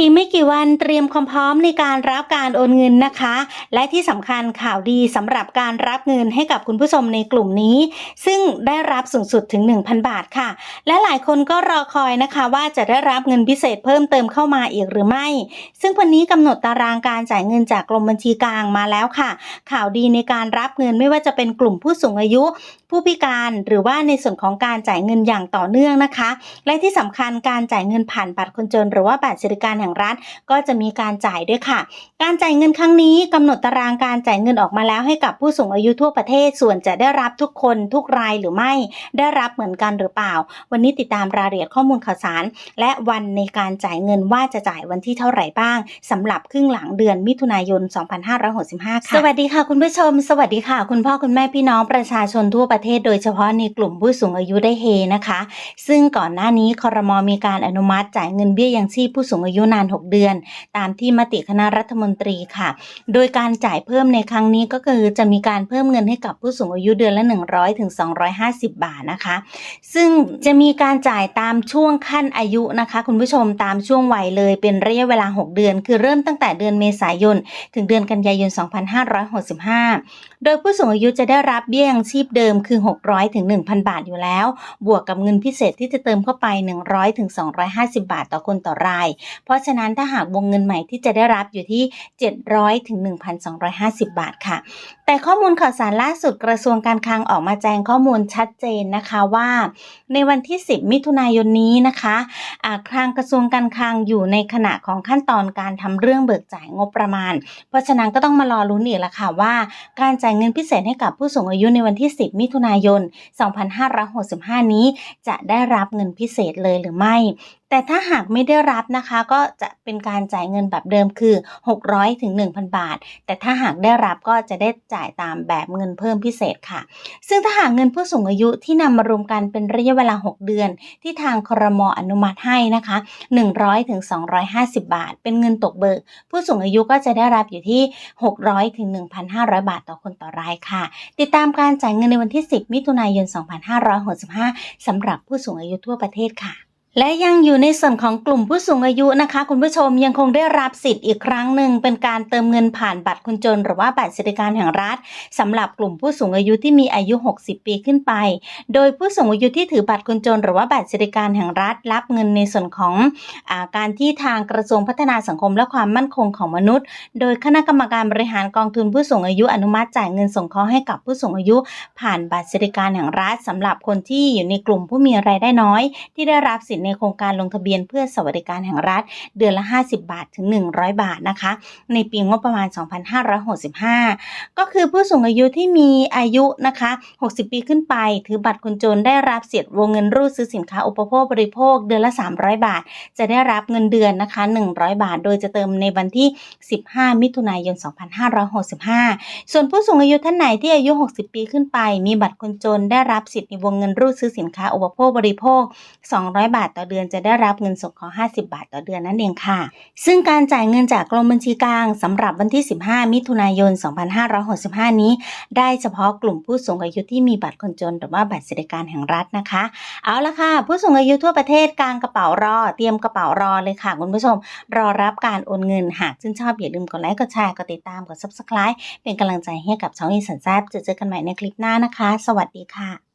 อีกไม่กี่วันเตรียมความพร้อมในการรับการโอนเงินนะคะ และที่สำคัญข่าวดีสำหรับการรับเงินให้กับคุณผู้ชมในกลุ่มนี้ ซึ่งได้รับสูงสุดถึง 1,000 บาทค่ะ และหลายคนก็รอคอยนะคะว่าจะได้รับเงินพิเศษเพิ่มเติมเข้ามาอีกหรือไม่ ซึ่งวันนี้กำหนดตารางการจ่ายเงินจากกรมบัญชีกลางมาแล้วค่ะ ข่าวดีในการรับเงินไม่ว่าจะเป็นกลุ่มผู้สูงอายุ ผู้พิการหรือว่าในส่วนของการจ่ายเงินอย่างต่อเนื่องนะคะ และที่สำคัญการจ่ายเงินผ่านบัตรคนจน หรือว่าบัตรสวัสดิการแห่งรัฐ ก็จะมีการจ่ายด้วยค่ะ การจ่ายเงินครั้งนี้กำหนดตารางการจ่ายเงินออกมาแล้วให้กับผู้สูงอายุทั่วประเทศ ส่วนจะได้รับทุกคนทุกรายหรือไม่ ได้รับเหมือนกันหรือเปล่า วันนี้ติดตามรายละเอียดข้อมูลข่าวสาร และวันในการจ่ายเงินว่าจะจ่ายวันที่เท่าไหร่บ้างสำหรับครึ่งหลังเดือนมิถุนายน 2565 ค่ะ สวัสดีค่ะ คุณผู้ชม สวัสดีค่ะ คุณพ่อคุณแม่พี่น้องประชาชนทั่วประเทศ โดยเฉพาะในกลุ่มผู้สูงอายุได้เฮนะคะ ซึ่งก่อนหน้านี้คอรมอมีการอนุมัติจ่ายเงินเบี้ยยังชีพผู้สูงอายุนาน 6 เดือน ตามที่มติคณะรัฐมนตรีค่ะ โดยการจ่ายเพิ่มในครั้งนี้ก็คือจะมีการเพิ่มเงินให้กับผู้สูงอายุเดือนละ 100ถึง250 บาทนะคะ ซึ่งจะมีการจ่ายตามช่วงขั้นอายุนะคะ คุณผู้ชมตามช่วงวัยเลยเป็นระยะเวลา 6 เดือน คือเริ่มตั้งแต่เดือนเมษายน ถึงเดือนกันยายน 2565 โดยผู้สูงอายุจะได้รับเบี้ยยังชีพเดิมคือ 600ถึง1,000 บาทอยู่แล้ว บวกกับเงินพิเศษที่จะเติมเข้าไป 100ถึง250 บาทต่อคนต่อราย เพราะฉฉะนั้นถ้าหากวงเงินใหม่ที่จะได้รับอยู่ที่ 700ถึง1,250 บาทค่ะ แต่ข้อมูลข่าวสารล่าสุดกระทรวงการคลังออกมาแจ้งข้อมูลชัดเจนนะคะว่า ในวันที่ 10 มิถุนายนนี้นะคะคลังกระทรวงการคลังอยู่ในขณะของขั้นตอนการทำเรื่องเบิกจ่ายงบประมาณ เพราะฉะนั้นก็ต้องมารอลุ้นอีกละค่ะว่า การจ่ายเงินพิเศษให้กับผู้สูงอายุในวันที่ 10 มิถุนายน 2565 นี้ จะได้รับเงินพิเศษเลยหรือไม่ แต่ถ้าหากไม่ได้รับนะคะก็จะเป็นการจ่ายเงินแบบเดิมคือ 600ถึง1,000 บาท แต่ถ้าหากได้รับก็จะได้จ่ายตามแบบเงินเพิ่มพิเศษค่ะ ซึ่งถ้าหากเงินผู้สูงอายุที่นำมารวมกันเป็นระยะเวลา 6 เดือน ที่ทางครมอนุมัติให้นะคะ 100ถึง250 บาท เป็นเงินตกเบิก ผู้สูงอายุก็จะได้รับอยู่ที่ 600ถึง1,500 บาทต่อคนต่อรายค่ะ ติดตามการจ่ายเงินในวันที่ 10 มิถุนายน 2565สำหรับผู้สูงอายุทั่วประเทศค่ะ และยังอยู่ในส่วนของกลุ่มผู้สูงอายุนะคะ คุณผู้ชมยังคงได้รับสิทธิ์อีกครั้งหนึ่งเป็นการเติมเงินผ่านบัตรคนจน หรือว่าบัตรสวัสดิการแห่งรัฐสำหรับกลุ่มผู้สูงอายุที่มีอายุ 60 ปีขึ้นไป โดยผู้สูงอายุที่ถือบัตรคนจน หรือว่าบัตรสวัสดิการแห่งรัฐ รับเงินในส่วนของอาการที่ทางกระทรวงพัฒนาสังคมและความมั่นคงของมนุษย์ โดยคณะกรรมการบริหารกองทุนผู้สูงอายุอนุมัติจ่ายเงินสงเคราะห์ให้กับผู้สูงอายุ ผ่านบัตรสวัสดิการแห่งรัฐสำหรับคนที่อยู่ในกลุ่มผู้มีรายได้น้อย ที่ได้รับสิทธิ์ในโครงการลงทะเบียนเพื่อสวัสดิการแห่งรัฐ เดือนละ 50 บาทถึง 100 บาทนะคะ ในปีงบประมาณ 2565 ก็คือผู้สูงอายุที่มีอายุนะคะ 60 ปีขึ้นไป ถือบัตรคนจนได้รับสิทธิ์วงเงินรูดซื้อสินค้าอุปโภคบริโภค เดือนละ 300 บาท จะได้รับเงินเดือนนะคะ 100 บาท โดยจะเติมในวันที่ 15 มิถุนายน 2565 ส่วนผู้สูงอายุท่านไหนที่อายุ 60 ปีขึ้นไป มีบัตรคนจนได้รับสิทธิ์ในวงเงินรูดซื้อสินค้าอุปโภคบริโภค 200 บาทต่อเดือนจะได้รับเงินสงเครา50 บาทต่อเดือนนั่นเองค่ะ ซึ่งการจ่ายเงินจากกรมบัญชีกลางสำหรับวันที่ 15 มิถุนายน 2565 นี้ ได้เฉพาะกลุ่มผู้สูงอายุที่มีบัตรคนจน หรือว่าบัตรสวัสดิการแห่งรัฐนะคะ เอาละค่ะ ผู้สูงอายุทั่วประเทศกลางกระเป๋ารอ เตรียมกระเป๋ารอเลยค่ะคุณผู้ชม รอรับการโอนเงินหากชื่นชอบอย่าลืมกดไลค์กดแชร์กดติดตามกด subscribe เป็นกำลังใจให้กับช่องอีสันแซบจะเจอกันใหม่ในคลิปหน้านะคะ สวัสดีค่ะ